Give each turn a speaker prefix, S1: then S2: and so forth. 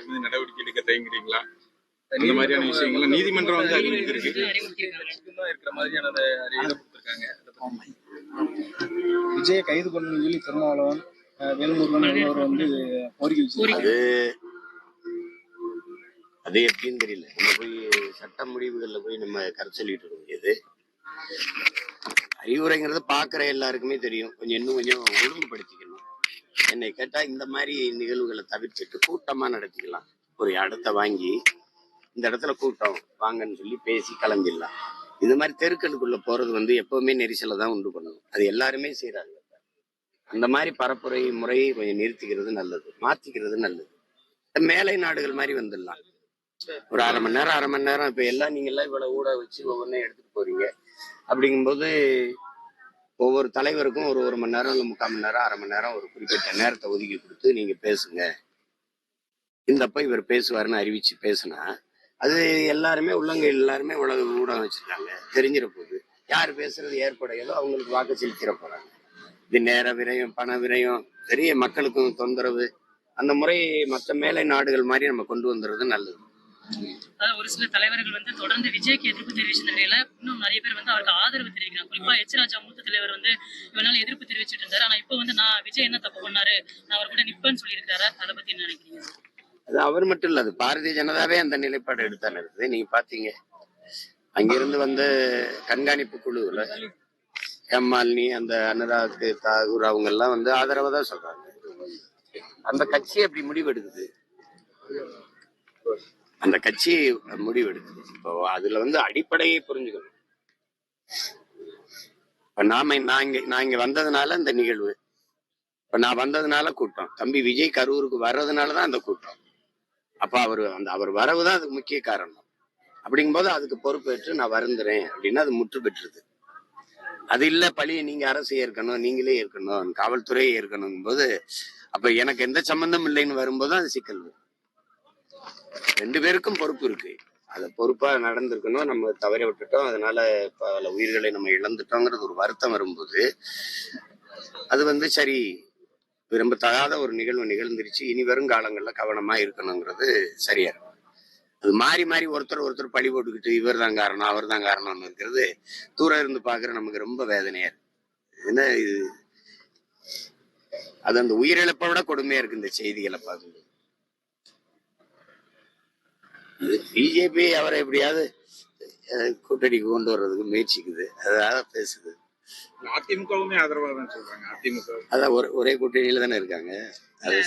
S1: யார் மீது நடவடிக்கை எடுக்க தயங்குறீங்களா? அந்த மாதிரியான விஷயங்கள் நீதிமன்றம் வந்து அறிவித்திருக்கு
S2: இருக்கிற மாதிரியான கொடுத்திருக்காங்க.
S3: விஜயை கைது பண்ணணும்னு சொல்லி திருமாவளவன் வேல்முருகன் வந்து கோரிக்கை
S4: அது எப்படின்னு தெரியல. நம்ம போய் சட்ட முடிவுகள்ல போய் நம்ம கரை சொல்லிட்டு இருக்க முடியாது அறிவுரைங்கிறது பாக்குற எல்லாருக்குமே தெரியும். கொஞ்சம் இன்னும் கொஞ்சம் ஒழுங்குபடுத்திக்கணும். என்னை கேட்டா இந்த மாதிரி நிகழ்வுகளை தவிர்த்துட்டு கூட்டமா நடத்திக்கலாம். ஒரு இடத்த வாங்கி இந்த இடத்துல கூட்டம் வாங்கன்னு சொல்லி பேசி கலந்துடலாம். இது மாதிரி தெருக்களுக்குள்ள போறது வந்து எப்பவுமே நெரிசலை தான் உண்டு பண்ணணும் அது எல்லாருமே செய்யறாங்க அந்த மாதிரி பரப்புரை முறையை கொஞ்சம் நிறுத்திக்கிறது நல்லது. மாத்திக்கிறது நல்லது. மேலை நாடுகள் மாதிரி வந்துடலாம். ஒரு அரை மணி நேரம் அரை மணி நேரம் இப்ப எல்லாம் நீங்க எல்லாம் இவ்வளவு ஊட வச்சு ஒவ்வொன்றையும் எடுத்துட்டு போறீங்க. அப்படிங்கும்போது ஒவ்வொரு தலைவருக்கும் ஒரு ஒரு மணி நேரம் இல்லை முக்கால் மணி நேரம் அரை மணி நேரம் ஒரு குறிப்பிட்ட நேரத்தை ஒதுக்கி கொடுத்து நீங்க பேசுங்க. இந்தப்ப இவர் பேசுவார்னு அறிவிச்சு பேசுனா அது எல்லாருமே உள்ளங்க எல்லாருமே உலக ஊடகம் வச்சிருக்காங்க. தெரிஞ்சிட போகுது யார் பேசுறது ஏற்படையதோ அவங்களுக்கு வாக்கு செலுத்திட போறாங்க. இது நேர விரயம் பண விரயம் பெரிய மக்களுக்கும் தொந்தரவு. அந்த முறை மற்ற மேலை நாடுகள் மாதிரி நம்ம கொண்டு வந்துடுறது நல்லது.
S5: அதாவது ஒரு சில தலைவர்கள் வந்து தொடர்ந்து விஜய்க்கு எதிர்ப்பு தெரிவிச்ச நிலையில இன்னும் நிறைய பேர் வந்து அவருக்கு ஆதரவு தெரிவிக்கிறாங்க. குறிப்பா எச் ராஜா மூத்த தலைவர் வந்து இவனால எதிர்ப்பு தெரிவிச்சிட்டு இருந்தாரு. ஆனா இப்போ வந்து நான் விஜய் என்ன தப்பு பண்ணாரு? நான் அவர் கூட நிப்பேன்னு சொல்லியிருக்காரு? அதை பத்தி என்ன நினைக்கிறீங்க?
S4: அது அவர் மட்டும் இல்ல அது பாரதிய ஜனதாவே அந்த நிலைப்பாடு எடுத்தானே இருக்குது நீங்க பாத்தீங்க. அங்கிருந்து வந்த கண்காணிப்பு குழுவுல எம்மாலினி அந்த அனுராக் தாகூர் அவங்க எல்லாம் வந்து ஆதரவா தான் சொல்றாங்க. அந்த கட்சி அப்படி முடிவெடுக்குது? அந்த கட்சி முடிவெடுக்குது இப்போ அதுல வந்து அடிப்படையை புரிஞ்சுக்கணும். இப்ப நாம நான் இங்க நான் இங்க வந்ததுனால இந்த நிகழ்வு. இப்ப நான் வந்ததுனால கூட்டம். தம்பி விஜய் கரூருக்கு வர்றதுனாலதான் அந்த கூட்டம். அப்ப அவர் அந்த அவர் வரவு தான் அதுக்கு முக்கிய காரணம். அப்படிங்கும்போது அதுக்கு பொறுப்பேற்று நான் வருந்துறேன் அப்படின்னா அது முற்று பெற்றுது. அது இல்ல பழியை நீங்க அரசு ஏற்கணும் நீங்களே ஏற்கணும் காவல்துறையே ஏற்கணும் போது அப்ப எனக்கு எந்த சம்பந்தம் இல்லைன்னு வரும்போது அது சிக்கல். வரும் ரெண்டு பேருக்கும் பொறுப்பு இருக்கு. அது பொறுப்பா நடந்திருக்கணும். நம்ம தவறை விட்டுட்டோம். அதனால பல உயிர்களை நம்ம இழந்துட்டோங்கிறது ஒரு வருத்தம் வரும்போது அது வந்து சரி விரும்பத்தகாத ஒரு நிகழ்வு நிகழ்ந்துருச்சு. இனி வரும் காலங்கள்ல கவனமா இருக்கணுங்கிறது சரியா இருக்கும். அது மாறி மாறி ஒருத்தர் ஒருத்தர் பழி போட்டுக்கிட்டு இவர் தான் காரணம் அவர் தான் காரணம்னு இருக்கிறது தூரம் இருந்து பாக்குற நமக்கு ரொம்ப வேதனையா இருக்கு. என்ன இது? அது அந்த உயிரிழப்பை விட கொடுமையா இருக்கு இந்த செய்திகளை பார்க்கும்போது. பிஜேபி அவரை எப்படியாவது கூட்டணிக்கு கொண்டு வர்றதுக்கு முயற்சிக்குது. அதாவது பேசுது.
S1: அதிமுகவுமே ஆதரவா தான் சொல்றாங்க. அதிமுக.
S4: அதான் ஒரே ஒரே கூட்டணியில தானே இருக்காங்க.